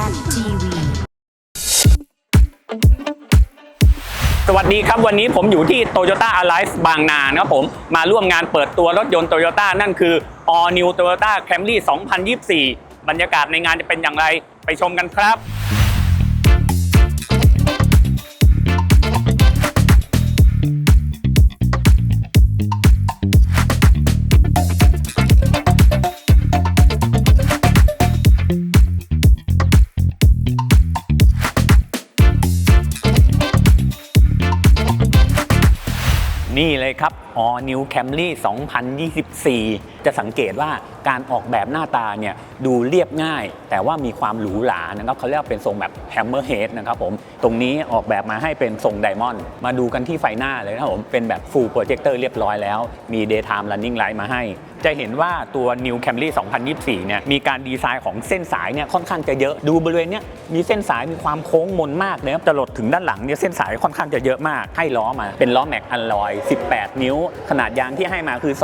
Zen TV สวัสดีครับ วันนี้ผมอยู่ที่ Toyota Alive บางนานะครับผมมาร่วมงานเปิดตัวรถยนต์ Toyota นั่นคือ All New Toyota Camry 2024 บรรยากาศในงานจะเป็นอย่างไรไปชมกันครับ นี่เลยครับ All New Camry 2024 จะสังเกตว่าการออกแบบหน้าตาเนี่ยดูเรียบง่าย แต่ว่ามีความหรูหรานะครับเขาเรียกเป็นทรงแบบ Hammerhead นะครับผมตรงนี้ออกแบบมาให้เป็นทรงไดมอนด์มาดูกันที่ไฟหน้าเลยนะครับผมเป็นแบบ Full Projector เรียบร้อยแล้วมี Daytime Running Light มาให้ จะเห็นว่าตัว New Camry 2024 เนี่ยมีการดีไซน์ของเส้นสายเนี่ยค่อนข้างจะเยอะดูบริเวณเนี้ยมีเส้นสายมีความโค้งมนมากเลยครับจะหลดถึงด้านหลังเนี่ยเส้นสายค่อนข้างจะเยอะมากให้ล้อมาเป็นล้อแม็กอัลลอย 18 นิ้ว ขนาดยางที่ให้มาคือ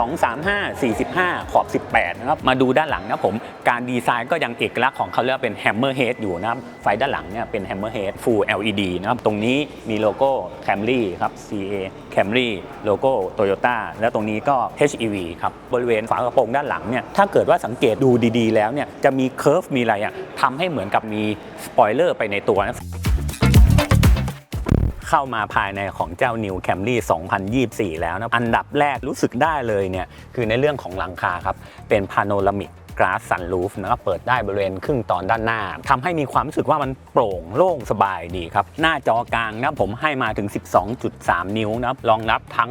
235 45 ขอบ 18นะครับมาดูด้านหลังนะผมการดีไซน์ก็ยังเอกลักษณ์ของเขาเรียกว่าเป็น Hammerhead อยู่นะครับไฟด้านหลังเนี่ยเป็น Hammerhead Full LED นะครับตรงนี้มีโลโก้ Camry ครับ CA Camry โลโก้ Toyota แล้วตรงนี้ก็ HEV ครับบริเวณฝากระโปรงด้านหลังเนี่ยถ้าเกิดว่าสังเกตดูดีๆ แล้วเนี่ยจะมีเคิร์ฟมีอะไรอะทำให้เหมือนกับมีสปอยเลอร์ไปในตัวนะ เข้ามาภายในของเจ้า New Camry 2024 แล้วนะอันดับแรกรู้สึกได้เลยเนี่ยคือในเรื่องของหลังคาครับเป็นพาโนรามิกกราสซันรูฟนะครับเปิดได้บริเวณครึ่งตอนด้านหน้าทำให้มีความรู้สึกว่ามันโปร่งโล่งสบายดีครับ หน้าจอกลางนะผมให้มาถึง 12.3 นิ้วนะรองรับทั้ง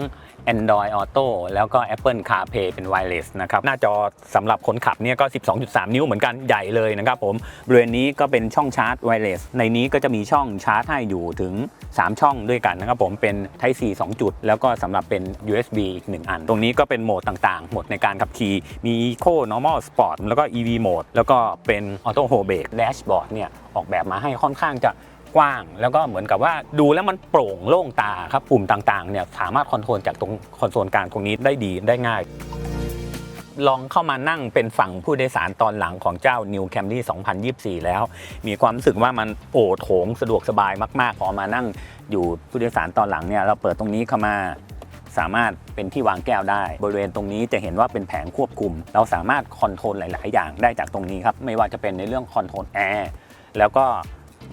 Android Auto แล้วก็ Apple CarPlay เป็น Wireless นะครับ หน้าจอสำหรับคนขับเนี่ยก็ 12.3 นิ้วเหมือนกันใหญ่เลยนะครับผม บริเวณนี้ก็เป็นช่องชาร์จ Wireless ในนี้ก็จะมีช่องชาร์จให้อยู่ถึง 3 ช่องด้วยกันนะครับผมเป็น Type C 2 จุด แล้วก็สำหรับเป็น USB อีก 1 อัน ตรงนี้ก็เป็นโหมดต่างๆโหมดในการขับขี่มี Eco Normal Sport แล้วก็ EV Mode แล้วก็เป็น Auto Hold Brake Dashboard เนี่ยออกแบบมาให้ค่อนข้างจะ กว้าง แล้วก็เหมือนกับว่าดูแล้วมันโปร่งโล่งตาครับปุ่มต่างๆเนี่ยสามารถคอนโทรลจากตรงคอนโซลกลางตรงนี้ได้ดีได้ง่าย ลองเข้ามานั่งเป็นฝั่งผู้โดยสารตอนหลังของเจ้า New Camry 2024 แล้ว มีความรู้สึกว่ามันโอ้โถงสะดวกสบายมากๆพอมานั่งอยู่ผู้โดยสารตอนหลังเนี่ยเราเปิดตรงนี้เข้ามาสามารถเป็นที่วางแก้วได้ บริเวณตรงนี้จะเห็นว่าเป็นแผงควบคุม เราสามารถคอนโทรลหลาย ๆ อย่างได้จากตรงนี้ครับ ไม่ว่าจะเป็นในเรื่องคอนโทรลแอร์แล้วก็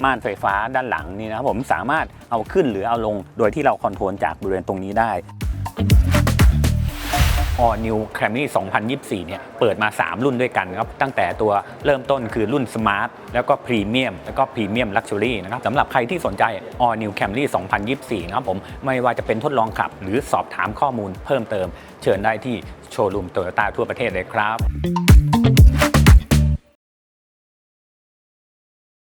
ม่านไฟฟ้าด้านหลังนี่นะครับผมสามารถเอาขึ้นหรือเอาลง โดยที่เราคอนโทรลจากบริเวณตรงนี้ได้ All New Camry 2024 เนี่ย เปิดมา 3 รุ่นด้วยกันครับ ตั้งแต่ตัวเริ่มต้นคือรุ่น Smart แล้วก็ Premium แล้วก็ Premium Luxury นะครับสำหรับใครที่สนใจ All New Camry 2024 นะครับผม ไม่ว่าจะเป็นทดลองขับ หรือสอบถามข้อมูลเพิ่มเติม เชิญได้ที่โชว์รูมโตโยต้าทั่วประเทศเลยครับ